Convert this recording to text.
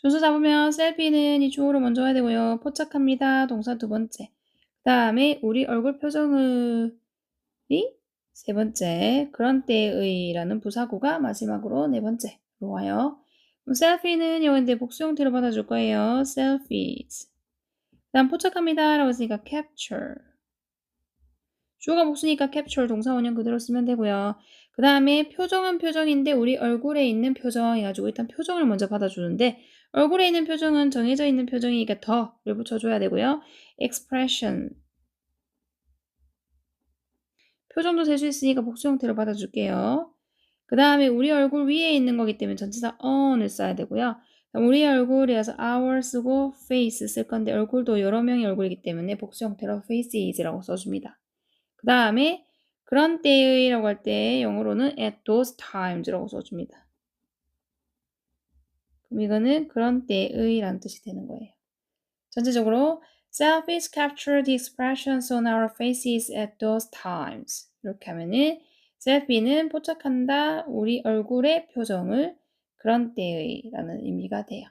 순서 잡으면 셀피는 이 주어로 먼저 해야 되고요. 포착합니다. 동사 두 번째. 그 다음에 우리 얼굴 표정의 세 번째. 그런 때의라는 부사구가 마지막으로 네 번째로 와요. 그럼 셀피는 여기인데 복수 형태로 받아줄 거예요. selfies. 그 다음 포착합니다. 라고 했으니까 capture. 주어가 복수니까 capture 동사 원형 그대로 쓰면 되고요. 그 다음에 표정은 표정인데 우리 얼굴에 있는 표정 해가지고 일단 표정을 먼저 받아주는데 얼굴에 있는 표정은 정해져 있는 표정이니까 더를 붙여줘야 되고요. expression 표정도 셀 수 있으니까 복수 형태로 받아줄게요. 그 다음에 우리 얼굴 위에 있는 거기 때문에 전치사 on을 써야 되고요. 우리 얼굴이어서 our 쓰고 face 쓸 건데 얼굴도 여러 명의 얼굴이기 때문에 복수 형태로 faces라고 써줍니다. 그 다음에 그런 때의라고 할 때 영어로는 at those times라고 써줍니다. 그럼 이거는 그런 때의라는 뜻이 되는 거예요. 전체적으로 selfies capture the expressions on our faces at those times. 이렇게 하면은 selfie는 포착한다 우리 얼굴의 표정을 그런 때의라는 의미가 돼요.